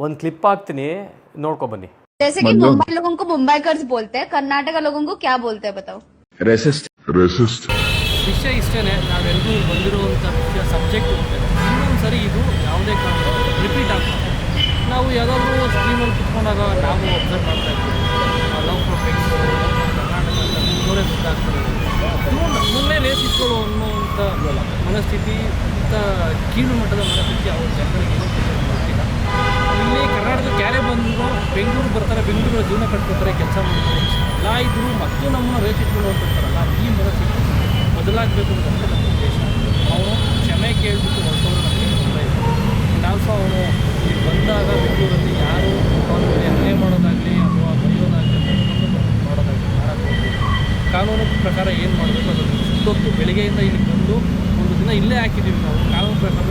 ಒಂದು ಕ್ಲಿಪ್ ಹಾಕ್ತೀನಿ ನೋಡ್ಕೊ ಬನ್ನಿ जैसे कि मुंबई लोगों को मुंबईकर्स बोलते हैं कर्नाटका लोगों को क्या बोलते हैं बताओ ರೆಸಿಸ್ಟ್ resist, ವಿಷಯ ಇಷ್ಟೇ ನಾವೆಲ್ಲರೂ ಬಂದಿರುವಂಥ ವಿಷಯ ಸಬ್ಜೆಕ್ಟ್ ಇನ್ನೊಂದು ಸರಿ ಇದು ಯಾವುದೇ ಕಾರಣ ರಿಪೀಟ್ ಆಗ್ತದೆ ನಾವು ಯಾವುದಾದ್ರೂ ಸ್ಕ್ರೀನಲ್ಲಿ ಕುತ್ಕೊಂಡಾಗ ನಾವು ಅಬ್ಸರ್ವ್ ಮಾಡ್ತಾ ಇರ್ತೀವಿ ಲವ್ ಫಾರ್ ಬೆಂಗಳೂರು ಕರ್ನಾಟಕ ಇವರೇ ಸುತ್ತಾಗ್ತಾರೆ ನಮ್ಮನ್ನೇ ರೇಸಿಸ್ಗಳು ಅನ್ನುವಂಥ ಮನಸ್ಥಿತಿ ಇಂಥ ಕೀಳು ಮಟ್ಟದ ಮನಸ್ಥಿತಿ ಅವ್ರ ಜನಗಳಿಗೆ ಗೊತ್ತಿಲ್ಲ ಬೆಂಗಳೂರು ಬರ್ತಾರೆ ಬೆಂಗಳೂರು ಜೀವನ ಕಟ್ಕೊತಾರೆ ಕೆಲಸ ಮಾಡ್ತಾರೆ ಎಲ್ಲ ಇದ್ದರೂ ಮತ್ತೆ ನಮ್ಮನ್ನ ರೇಸಿಸ್ಗಳು ಅಂತಿರ್ತಾರಲ್ಲ ಈ ಮನಸ್ಸಿಗೆ ಬದಲಾಗಬೇಕು ಅಂತ ನಮ್ಮ ಉದ್ದೇಶ. ಅವನು ಕ್ಷಮೆ ಕೇಳಿಬಿಟ್ಟು ಹೊರಟವರು ನಮಗೆ ತೊಂದರೆ ಇದೆ ಆ್ಯಂಡ್ ಆಲ್ಸೋ ಅವನು ಬಂದಾಗ ಬೆಂಗಳೂರಲ್ಲಿ ಯಾರು ಅವನ ಮೇಲೆ ಅನ್ಯಾಯ ಮಾಡೋದಾಗಲಿ ಅಥವಾ ಬರೆಯೋದಾಗಲಿ ಮಾಡೋದಾಗಲಿ ಹೋಗ್ಬೋದು ಕಾನೂನು ಪ್ರಕಾರ ಏನು ಮಾಡಬೇಕು ಅದನ್ನು ಸುತ್ತೊತ್ತು ಬೆಳಗ್ಗೆಯಿಂದ ಇಲ್ಲಿ ಬಂದು ಒಂದು ದಿನ ಇಲ್ಲೇ ಹಾಕಿದ್ದೀವಿ ನಾವು. ಕಾನೂನು ಪ್ರಕಾರವೇ